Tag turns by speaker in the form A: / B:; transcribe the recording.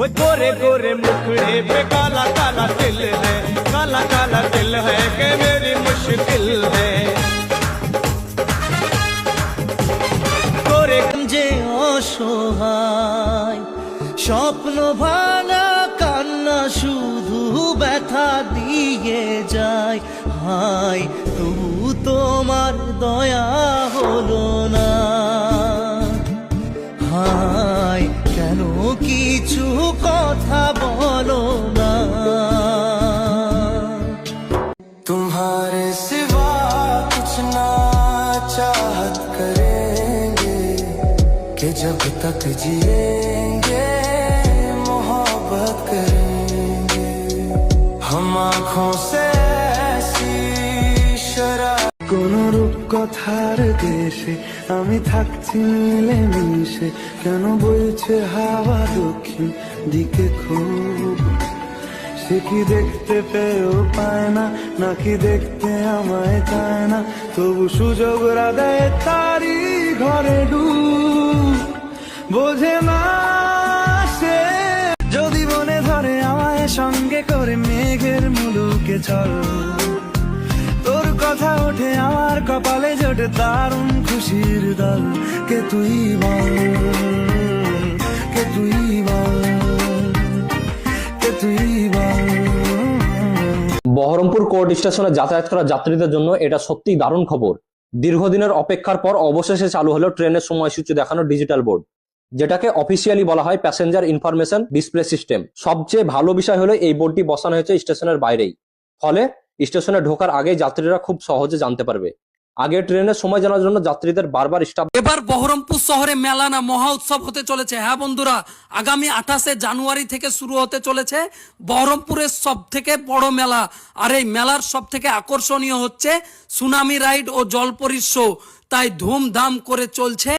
A: मुखड़े पे काला काला दिल है काला काला दिल है कि मेरी मुश्किल है गोरे
B: যে অসহায় স্বপ্ন ভাঙা কান্না শুধু ব্যথা দিয়ে যায় হায় তবু তোমার দয়া হলো না হায় কেন কিছু কথা বলো না
C: तुम्हारे सिवा कुछ ना चाहत करेंगे कि जब तक जिएंगे কোন রূপ কথার দেশে আমি থাকছি মিলে মিশে কেন বইছে হাওয়া দক্ষিণ দিকে খুব? সে কি দেখতে পেয়েও পায় না, নাকি দেখতে আমায় চায় না? তবু সুযোগ রাধায় তারি ঘরে ডু বোঝে না সে, যদি বনে ধরে আমায় সঙ্গে করে মেঘের মুলুকে চল কথা ওঠে, আমার কপালে জোটে দারুণ খুশির দল। কে তুই বল? কে তুই বল? কে তুই বল?
D: বহরমপুর কোর্ট স্টেশনে যাতায়াত করা যাত্রীদের জন্য এটা সত্যিই দারুণ খবর। দীর্ঘদিনের অপেক্ষার পর অবশেষে চালু হলো ট্রেনের সময়সূচি দেখানো ডিজিটাল বোর্ড, যেটাকে অফিসিয়ালি বলা হয় প্যাসেঞ্জার ইনফরমেশন ডিসপ্লে সিস্টেম সবচেয়ে ভালো বিষয় হলো এই বোর্ডটি বসানো হয়েছে স্টেশনের বাইরেই। ফলে স্টেশনে ঢোকার আগে যাত্রীরা খুব সহজে জানতে পারবে। আগে ট্রেনের সময় জানার জন্য যাত্রীদের বারবার স্টাফ
E: এবার বহরমপুর শহরে মেলা না, মহা উৎসব হতে চলেছে। হ্যাঁ বন্ধুরা, আগামী আঠাশে জানুয়ারি থেকে শুরু হতে চলেছে বহরমপুরের সব থেকে বড় মেলা। আর এই মেলার সব থেকে আকর্ষণীয় হচ্ছে সুনামি রাইড ও জলপরির শো। তাই ধুমধাম করে চলছে